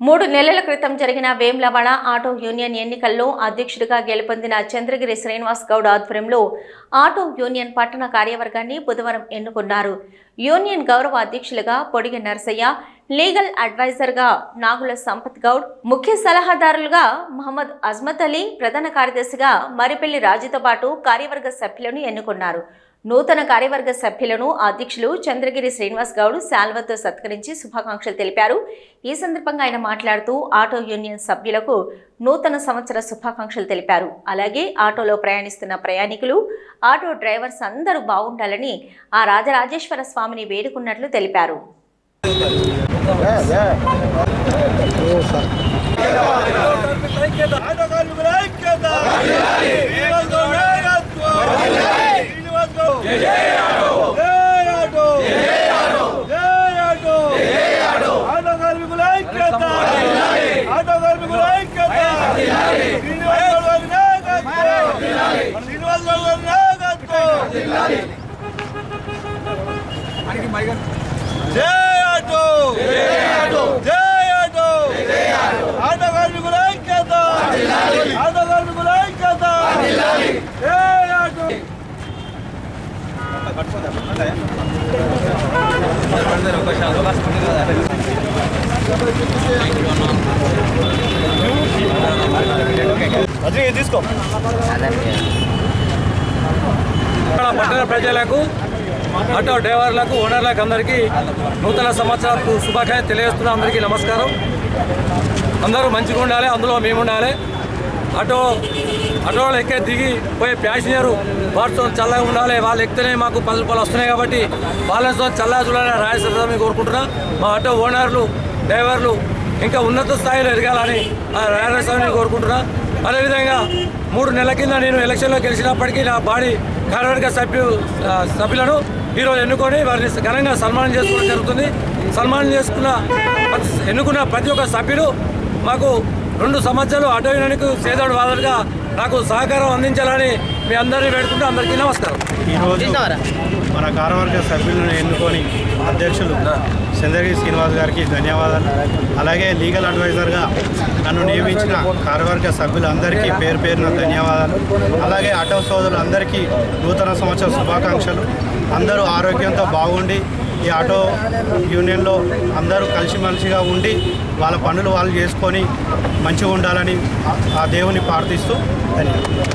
మూడు నెలల క్రితం జరిగిన వేమ్లవాడ ఆటో యూనియన్ ఎన్నికల్లో అధ్యక్షుడిగా గెలుపొందిన చంద్రగిరి శ్రీనివాస్ గౌడ్ ఆధ్వర్యంలో ఆటో యూనియన్ పట్టణ కార్యవర్గాన్ని బుధవారం ఎన్నుకున్నారు. యూనియన్ గౌరవ అధ్యక్షులుగా పొడిగి నరసయ్య లీగల్ అడ్వైజర్గా నాగుల సంపత్ గౌడ్ ముఖ్య సలహాదారులుగా మహమ్మద్ అజ్మత్ అలీ ప్రధాన కార్యదర్శిగా మరిపెల్లి రాజుతో పాటు కార్యవర్గ సభ్యులను ఎన్నుకున్నారు. నూతన కార్యవర్గ సభ్యులను అధ్యక్షులు చంద్రగిరి శ్రీనివాస్ గౌడ్ శాల్వతో సత్కరించి శుభాకాంక్షలు తెలిపారు. ఈ సందర్భంగా ఆయన మాట్లాడుతూ ఆటో యూనియన్ సభ్యులకు నూతన సంవత్సర శుభాకాంక్షలు తెలిపారు. అలాగే ఆటోలో ప్రయాణిస్తున్న ప్రయాణికులు ఆటో డ్రైవర్స్ అందరూ బాగుండాలని ఆ రాజరాజేశ్వర స్వామిని వేడుకున్నట్లు తెలిపారు. శ్రీనివాస్ గౌడ్ నాయకత్వం శ్రీనివాస్ గౌడ్ జై ఆటో జై ఆటో ఆటో కార్మికుల ఐక్యత ఆటో కార్మికుల ఐక్యత శ్రీనివాస్ గౌడ్ గారి నాయకత్వం శ్రీనివాస్ గౌడ్ గారి నాయకత్వం జై ఆటో జై ఆటో ఆటో కార్మికుల ఐక్యత ఆటో కార్మికుల ఐక్యత జై ఆటో తీసుకో ఇక్కడ పట్టణ ప్రజలకు ఆటో డ్రైవర్లకు ఓనర్లకు అందరికీ నూతన సంవత్సరాలకు శుభాకాంక్షలు తెలియజేస్తున్న అందరికీ నమస్కారం. అందరూ మంచిగా ఉండాలి అందులో మేము ఉండాలి ఆటో ఆటోలో ఎక్కే దిగి పోయే ప్యాసింజరు వారితో చల్లగా ఉండాలి. వాళ్ళు ఎక్కితేనే మాకు పది రూపాయలు వస్తున్నాయి కాబట్టి వాళ్ళతో చల్లగా చూడాలని రాజేశ్వరరావు కోరుకుంటున్నా. మా ఆటో ఓనర్లు డ్రైవర్లు ఇంకా ఉన్నత స్థాయిలో ఎదగాలని ఆ కోరుకుంటున్నా. అదేవిధంగా మూడు నెలల కింద నేను ఎలక్షన్లో గెలిచినప్పటికీ నా బాడీ కార్యవర్గ సభ్యు సభ్యులను ఈరోజు ఎన్నుకొని వారిని ఘనంగా సన్మానం చేసుకోవడం జరుగుతుంది. సన్మానం చేసుకున్న ఎన్నుకున్న ప్రతి ఒక్క సభ్యులు మాకు రెండు సంవత్సరాలు ఆటో యూనియన్కు సేదోడు వాదలుగా నాకు సహకారం అందించాలని మీ అందరినీ వేడుకుంటూ అందరికీ నమస్కారం. ఈరోజు మన కార్యవర్గ సభ్యులను ఎన్నుకొని అధ్యక్షులు చంద్రగిరి శ్రీనివాస్ గారికి ధన్యవాదాలు. అలాగే లీగల్ అడ్వైజర్గా నన్ను నియమించిన కార్యవర్గ సభ్యులందరికీ పేరు పేరున ధన్యవాదాలు. అలాగే ఆటో సోదరులందరికీ నూతన సంవత్సర శుభాకాంక్షలు. అందరూ ఆరోగ్యంతో బాగుండి ఈ ఆటో యూనియన్లో అందరూ కలిసిమెలిసిగా ఉండి వాళ్ళ పనులు వాళ్ళు చేసుకొని మంచిగా ఉండాలని ఆ- ఆ దేవుని ప్రార్థిస్తూ ధన్యవాదాలు.